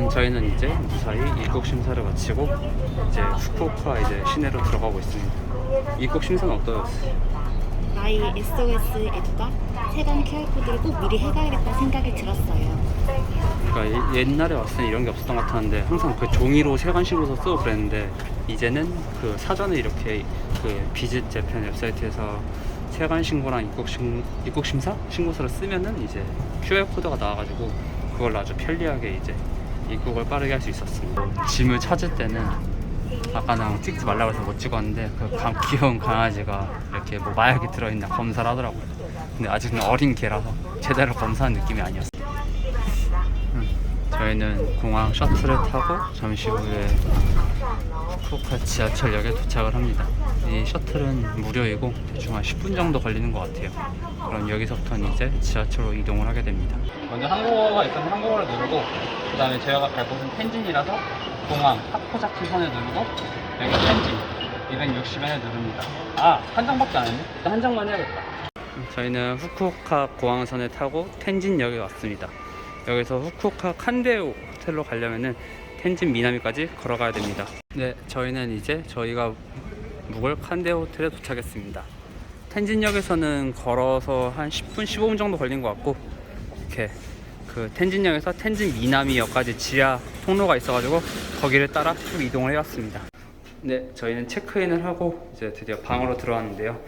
음, 저희는 이제 무사히 입국 심사를 마치고 이제 후쿠오카 이제 시내로 들어가고 있습니다. 입국 심사는 어떠셨어요? 나의 SOS 앱과 세관 QR코드를 꼭 미리 해가야겠다 생각이 들었어요. 그러니까 예- 옛날에 왔을 때 이런 게 없었던 것 같았는데 항상 그 종이로 세관식으로 쓰고 그랬는데 이제는 그 사전에 이렇게 그 비즈 재팬 웹사이트에서 세관 신고랑 입국 신 입국 심사 신고서를 쓰면은 이제 QR 코드가 나와가지고 그걸 아주 편리하게 이제 입국을 빠르게 할 수 있었습니다. 짐을 찾을 때는 아까는 찍지 말라고 해서 못 찍었는데 그 강- 귀여운 강아지가 이렇게 뭐 마약이 들어있나 검사를 하더라고요. 근데 아직은 어린 개라서 제대로 검사한 느낌이 아니었어요. 저희는 공항 셔틀을 타고 잠시 후에 후쿠오카 지하철역에 도착을 합니다. 이 셔틀은 무료이고 대충 한 10분 정도 걸리는 것 같아요. 그럼 여기서부터는 이제 지하철로 이동을 하게 됩니다. 먼저 한국어가 있어서 한국어를 누르고 그 다음에 저희가 갈 곳은 텐진이라서 공항 하코자키 선을 누르고 여기 텐진 260엔을 누릅니다. 아, 한 장밖에 안 했네? 일단 한 장만 해야겠다. 저희는 후쿠오카 공항선을 타고 텐진역에 왔습니다. 여기서 후쿠오카 칸데오 호텔로 가려면은 텐진 미나미까지 걸어가야 됩니다. 네, 저희는 이제 저희가 묵을 칸데오 호텔에 도착했습니다. 텐진역에서는 걸어서 한 10분, 15분 정도 걸린 것 같고 이렇게 그 텐진역에서 텐진 미나미역까지 지하 통로가 있어가지고 거기를 따라 쭉 이동을 해왔습니다. 네, 저희는 체크인을 하고 이제 드디어 방으로 들어왔는데요.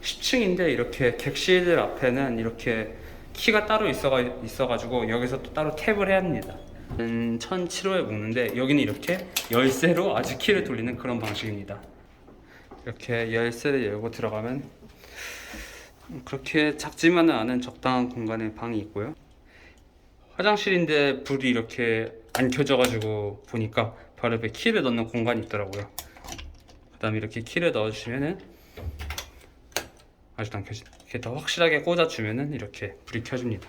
10층인데 이렇게 객실들 앞에는 이렇게 키가 따로 있어가 있어가지고 여기서 또 따로 탭을 해야 합니다. 음, 1,007호에 묵는데 여기는 이렇게 열쇠로 아직 키를 돌리는 그런 방식입니다. 이렇게 열쇠를 열고 들어가면 그렇게 작지만은 않은 적당한 공간에 방이 있고요. 화장실인데 불이 이렇게 안 켜져가지고 보니까 바로 옆에 키를 넣는 공간이 있더라고요. 그 다음에 이렇게 키를 넣어주시면은 아직도 안 켜지. 이렇게 더 확실하게 꽂아주면은 이렇게 불이 켜집니다.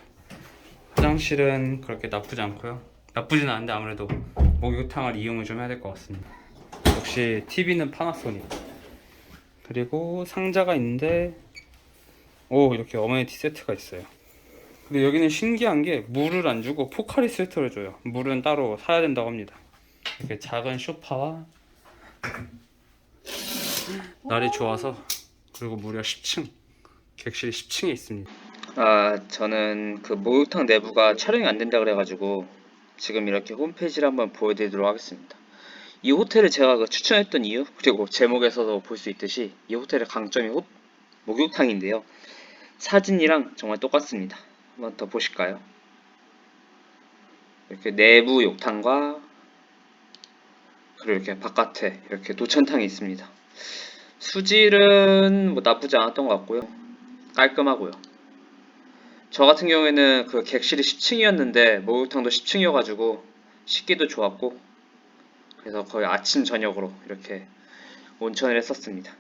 화장실은 그렇게 나쁘지 않고요. 나쁘진 않은데 아무래도 목욕탕을 이용을 좀 해야 될 것 같습니다. 역시 TV는 파나소닉. 그리고 상자가 있는데 오 이렇게 어메니티 세트가 있어요. 근데 여기는 신기한 게 물을 안 주고 포카리 세트를 줘요. 물은 따로 사야 된다고 합니다. 이렇게 작은 쇼파와 날이 좋아서 그리고 무려 10층 객실이 10층에 있습니다. 아 저는 그 목욕탕 내부가 촬영이 안 된다 그래가지고 지금 이렇게 홈페이지를 한번 보여드리도록 하겠습니다. 이 호텔을 제가 그 추천했던 이유 그리고 제목에서도 볼 수 있듯이 이 호텔의 강점이 호- 목욕탕인데요. 사진이랑 정말 똑같습니다. 한번 더 보실까요? 이렇게 내부 욕탕과 그리고 이렇게 바깥에 이렇게 노천탕이 있습니다. 수질은 뭐 나쁘지 않았던 것 같고요. 깔끔하고요. 저 같은 경우에는 그 객실이 10층이었는데 목욕탕도 10층이어가지고 씻기도 좋았고 그래서 거의 아침 저녁으로 이렇게 온천을 했었습니다.